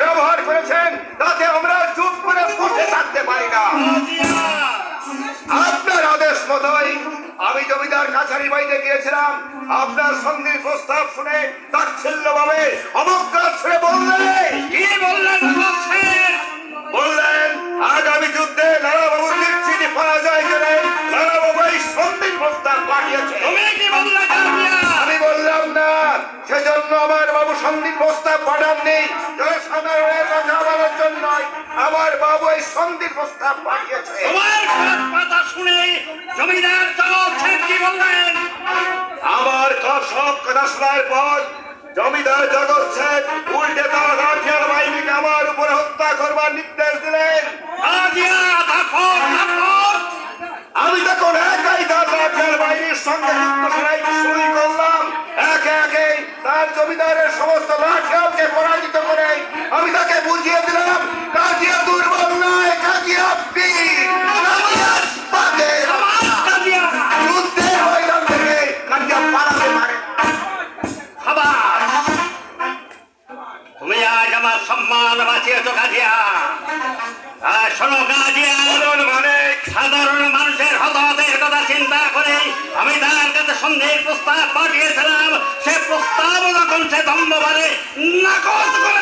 ব্যবহার করেছেন তাতে আমরা চুপ করে বসে থাকতে পারি না। আপনার আদেশ মতোই আমি জমিদার কাছারি বাড়িতে গিয়েছিলাম। আপনার সঙ্গে প্রস্তাব শুনে তাচ্ছিল্য ভাবে অবজ্ঞা ছেড়ে বললেন। কি বললেন বললেন প্রস্তাব জনসাধারণের কথা বলার জন্য আমার বাবু এই প্রস্তাব পাঠিয়েছে। কথা শুনে জমিদার কি বললেন? আমার ক- সব কথা শোনার পর জমিদার জগৎ সেন উল্টে তার রাঠিয়ার বাহিনীকে আমার উপরে হত্যা করবার নির্দেশ দিলেন। আমি তখন একাই তার রাঠিয়ার বাহিনীর সঙ্গে তার জমিদারের সমস্ত লাঠিয়ালকে পরাজিত করে আমি তাকে বুঝিয়ে দিলাম কাজিয়া দুর্বল নয় কাজিয়া পারে তুমি আজ আমার সম্মান বাঁচিয়েছ কাজিয়া শোনো কাজিয়া মানে সাধারণ মানুষের হতাহতের কথা চিন্তা করে আমি তার কাছে সন্দেহের প্রস্তাব পাঠিয়েছিলাম। যখন সে দম্ভ বলে নাকচ করে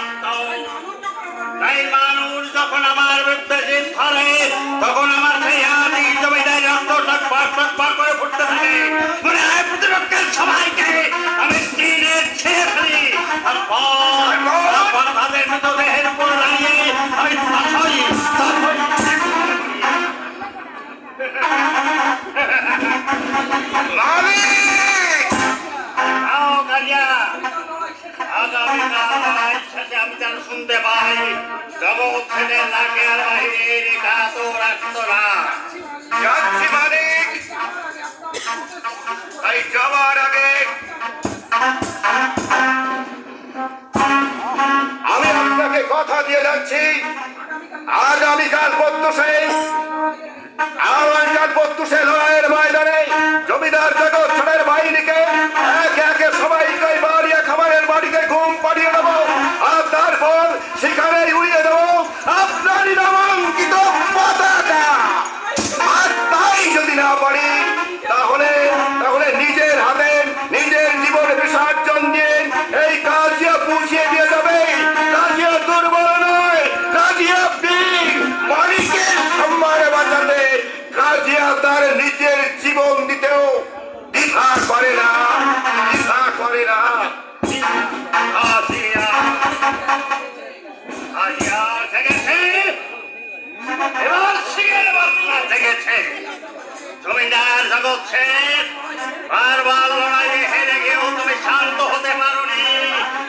আদি রক্ত তাই মানুষ যখন আমার বিরুদ্ধে জিদ ধরে তখন আমার সেই আদি জমিদারি রক্ত টকবার টকবার করে ফুটতে থাকে। মনে হয় প্রতিপক্ষের সবাইকে আমি তীরে ছেড়ে ফেলি। তারপর তাদের মৃতদেহের উপর দাঁড়িয়ে আমি তাছই মালিক! আও কালিয়া! আগামীকাল আমার যেন শুনতে পাই জগৎ ছেলে নাকে আর বাহিনীর গাত রাখত আমি আপনাকে কথা দিয়ে যাচ্ছি। আগামীকাল জেগেছে জমিদার জগৎ শেঠ বারবার লড়াইয়ে হেরে গিয়েও তুমি শান্ত হতে পারোনি।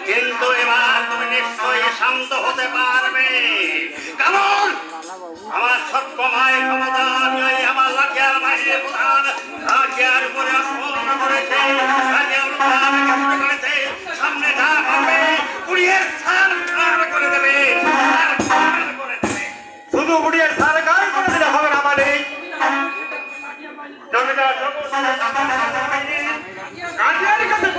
কিন্তু এবার তুমি নিশ্চয়ই শান্ত হতে পারবে। কারণ আমার সত্য